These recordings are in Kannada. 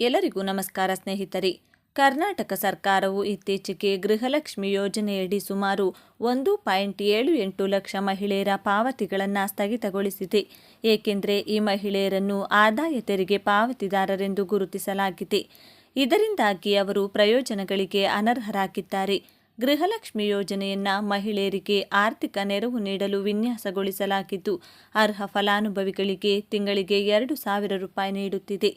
ಎಲ್ಲರಿಗೂ ನಮಸ್ಕಾರ ಸ್ನೇಹಿತರೆ. ಕರ್ನಾಟಕ ಸರ್ಕಾರವು ಇತ್ತೀಚೆಗೆ ಗೃಹಲಕ್ಷ್ಮಿ ಯೋಜನೆಯಡಿ ಸುಮಾರು ಒಂದು ಪಾಯಿಂಟ್ ಏಳು ಎಂಟು ಲಕ್ಷ ಮಹಿಳೆಯರ ಪಾವತಿಗಳನ್ನು ಸ್ಥಗಿತಗೊಳಿಸಿದೆ. ಏಕೆಂದರೆ ಈ ಮಹಿಳೆಯರನ್ನು ಆದಾಯ ತೆರಿಗೆ ಪಾವತಿದಾರರೆಂದು ಗುರುತಿಸಲಾಗಿದೆ. ಇದರಿಂದಾಗಿ ಅವರು ಪ್ರಯೋಜನಗಳಿಗೆ ಅನರ್ಹರಾಗಿದ್ದಾರೆ. ಗೃಹಲಕ್ಷ್ಮಿ ಯೋಜನೆಯನ್ನು ಮಹಿಳೆಯರಿಗೆ ಆರ್ಥಿಕ ನೆರವು ನೀಡಲು ವಿನ್ಯಾಸಗೊಳಿಸಲಾಗಿದ್ದು, ಅರ್ಹ ಫಲಾನುಭವಿಗಳಿಗೆ ತಿಂಗಳಿಗೆ ಎರಡು ಸಾವಿರ ರೂಪಾಯಿ ನೀಡುತ್ತಿದೆ.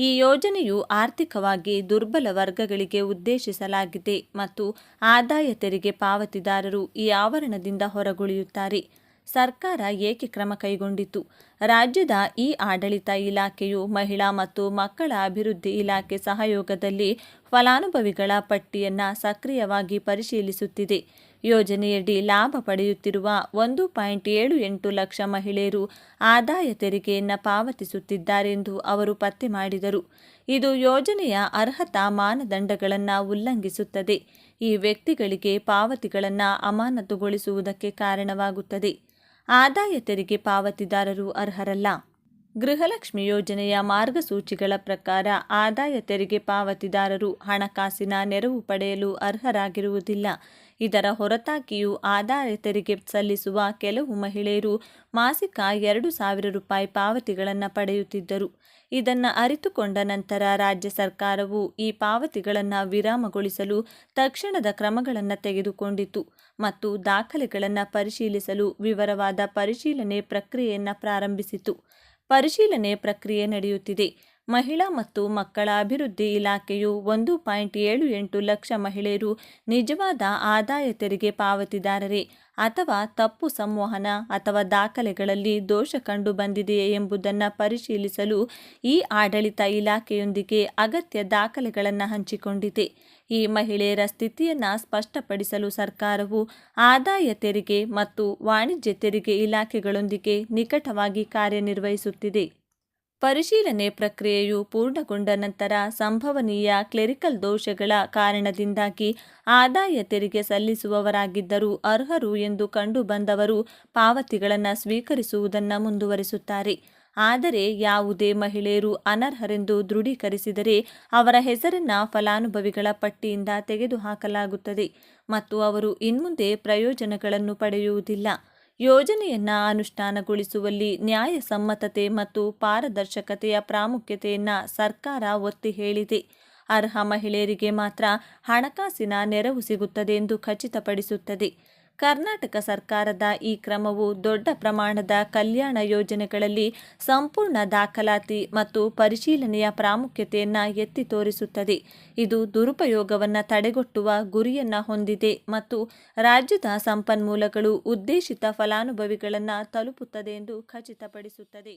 ಈ ಯೋಜನೆಯು ಆರ್ಥಿಕವಾಗಿ ದುರ್ಬಲ ವರ್ಗಗಳಿಗೆ ಉದ್ದೇಶಿಸಲಾಗಿದೆ ಮತ್ತು ಆದಾಯ ತೆರಿಗೆ ಪಾವತಿದಾರರು ಈ ಆವರಣದಿಂದ ಹೊರಗುಳಿಯುತ್ತಾರೆ. ಸರ್ಕಾರ ಏಕೆ ಕ್ರಮ ಕೈಗೊಂಡಿತು? ರಾಜ್ಯದ ಈ ಆಡಳಿತ ಇಲಾಖೆಯು ಮಹಿಳಾ ಮತ್ತು ಮಕ್ಕಳ ಅಭಿವೃದ್ಧಿ ಇಲಾಖೆ ಸಹಯೋಗದಲ್ಲಿ ಫಲಾನುಭವಿಗಳ ಪಟ್ಟಿಯನ್ನು ಸಕ್ರಿಯವಾಗಿ ಪರಿಶೀಲಿಸುತ್ತಿದೆ. ಯೋಜನೆಯಡಿ ಲಾಭ ಪಡೆಯುತ್ತಿರುವ ಒಂದು ಪಾಯಿಂಟ್ ಏಳು ಎಂಟು ಲಕ್ಷ ಮಹಿಳೆಯರು ಆದಾಯ ತೆರಿಗೆಯನ್ನು ಪಾವತಿಸುತ್ತಿದ್ದಾರೆಂದು ಅವರು ಪತ್ತೆ ಮಾಡಿದರು. ಇದು ಯೋಜನೆಯ ಅರ್ಹತಾ ಮಾನದಂಡಗಳನ್ನು ಉಲ್ಲಂಘಿಸುತ್ತದೆ. ಈ ವ್ಯಕ್ತಿಗಳಿಗೆ ಪಾವತಿಗಳನ್ನು ಅಮಾನತುಗೊಳಿಸುವುದಕ್ಕೆ ಕಾರಣವಾಗುತ್ತದೆ. ಆದಾಯ ತೆರಿಗೆ ಪಾವತಿದಾರರು ಅರ್ಹರಲ್ಲ. ಗೃಹಲಕ್ಷ್ಮಿ ಯೋಜನೆಯ ಮಾರ್ಗಸೂಚಿಗಳ ಪ್ರಕಾರ ಆದಾಯ ತೆರಿಗೆ ಪಾವತಿದಾರರು ಹಣಕಾಸಿನ ನೆರವು ಪಡೆಯಲು ಅರ್ಹರಾಗಿರುವುದಿಲ್ಲ. ಇದರ ಹೊರತಾಗಿಯೂ ಆದಾಯ ತೆರಿಗೆ ಸಲ್ಲಿಸುವ ಕೆಲವು ಮಹಿಳೆಯರು ಮಾಸಿಕ ಎರಡು ಸಾವಿರ ರೂಪಾಯಿ ಪಾವತಿಗಳನ್ನು ಪಡೆಯುತ್ತಿದ್ದರು. ಇದನ್ನು ಅರಿತುಕೊಂಡ ನಂತರ ರಾಜ್ಯ ಸರ್ಕಾರವು ಈ ಪಾವತಿಗಳನ್ನು ವಿರಾಮಗೊಳಿಸಲು ತಕ್ಷಣದ ಕ್ರಮಗಳನ್ನು ತೆಗೆದುಕೊಂಡಿತು ಮತ್ತು ದಾಖಲೆಗಳನ್ನು ಪರಿಶೀಲಿಸಲು ವಿವರವಾದ ಪರಿಶೀಲನೆ ಪ್ರಕ್ರಿಯೆಯನ್ನು ಪ್ರಾರಂಭಿಸಿತು ಪರಿಶೀಲನೆ ಪ್ರಕ್ರಿಯೆ ನಡೆಯುತ್ತಿದೆ. ಮಹಿಳಾ ಮತ್ತು ಮಕ್ಕಳ ಅಭಿವೃದ್ಧಿ ಇಲಾಖೆಯು ಒಂದು ಪಾಯಿಂಟ್ ಏಳು ಎಂಟು ಲಕ್ಷ ಮಹಿಳೆಯರು ನಿಜವಾದ ಆದಾಯ ತೆರಿಗೆ ಪಾವತಿದಾರರೇ ಅಥವಾ ತಪ್ಪು ಸಂವಹನ ಅಥವಾ ದಾಖಲೆಗಳಲ್ಲಿ ದೋಷ ಕಂಡು ಬಂದಿದೆಯೇ ಎಂಬುದನ್ನು ಪರಿಶೀಲಿಸಲು ಈ ಆಡಳಿತ ಇಲಾಖೆಯೊಂದಿಗೆ ಅಗತ್ಯ ದಾಖಲೆಗಳನ್ನು ಹಂಚಿಕೊಂಡಿದೆ. ಈ ಮಹಿಳೆಯರ ಸ್ಥಿತಿಯನ್ನು ಸ್ಪಷ್ಟಪಡಿಸಲು ಸರ್ಕಾರವು ಆದಾಯ ತೆರಿಗೆ ಮತ್ತು ವಾಣಿಜ್ಯ ತೆರಿಗೆ ಇಲಾಖೆಗಳೊಂದಿಗೆ ನಿಕಟವಾಗಿ ಕಾರ್ಯನಿರ್ವಹಿಸುತ್ತಿದೆ. ಪರಿಶೀಲನೆ ಪ್ರಕ್ರಿಯೆಯು ಪೂರ್ಣಗೊಂಡ ನಂತರ ಸಂಭವನೀಯ ಕ್ಲೆರಿಕಲ್ ದೋಷಗಳ ಕಾರಣದಿಂದಾಗಿ ಆದಾಯ ತೆರಿಗೆ ಸಲ್ಲಿಸುವವರಾಗಿದ್ದರೂ ಅರ್ಹರು ಎಂದು ಕಂಡುಬಂದವರು ಪಾವತಿಗಳನ್ನು ಸ್ವೀಕರಿಸುವುದನ್ನು ಮುಂದುವರಿಸುತ್ತಾರೆ. ಆದರೆ ಯಾವುದೇ ಮಹಿಳೆಯರು ಅನರ್ಹರೆಂದು ದೃಢೀಕರಿಸಿದರೆ ಅವರ ಹೆಸರನ್ನು ಫಲಾನುಭವಿಗಳ ಪಟ್ಟಿಯಿಂದ ತೆಗೆದುಹಾಕಲಾಗುತ್ತದೆ ಮತ್ತು ಅವರು ಇನ್ಮುಂದೆ ಪ್ರಯೋಜನಗಳನ್ನು ಪಡೆಯುವುದಿಲ್ಲ. ಯೋಜನೆಯನ್ನು ಅನುಷ್ಠಾನಗೊಳಿಸುವಲ್ಲಿ ನ್ಯಾಯಸಮ್ಮತತೆ ಮತ್ತು ಪಾರದರ್ಶಕತೆಯ ಪ್ರಾಮುಖ್ಯತೆಯನ್ನು ಸರ್ಕಾರ ಒತ್ತಿ ಹೇಳಿದೆ. ಅರ್ಹ ಮಹಿಳೆಯರಿಗೆ ಮಾತ್ರ ಹಣಕಾಸಿನ ನೆರವು ಸಿಗುತ್ತದೆ ಎಂದು ಖಚಿತಪಡಿಸುತ್ತದೆ. ಕರ್ನಾಟಕ ಸರ್ಕಾರದ ಈ ಕ್ರಮವು ದೊಡ್ಡ ಪ್ರಮಾಣದ ಕಲ್ಯಾಣ ಯೋಜನೆಗಳಲ್ಲಿ ಸಂಪೂರ್ಣ ದಾಖಲಾತಿ ಮತ್ತು ಪರಿಶೀಲನೆಯ ಪ್ರಾಮುಖ್ಯತೆಯನ್ನು ಎತ್ತಿ ತೋರಿಸುತ್ತದೆ. ಇದು ದುರುಪಯೋಗವನ್ನು ತಡೆಗಟ್ಟುವ ಗುರಿಯನ್ನು ಹೊಂದಿದೆ ಮತ್ತು ರಾಜ್ಯದ ಸಂಪನ್ಮೂಲಗಳು ಉದ್ದೇಶಿತ ಫಲಾನುಭವಿಗಳನ್ನು ತಲುಪುತ್ತದೆ ಎಂದು ಖಚಿತಪಡಿಸುತ್ತದೆ.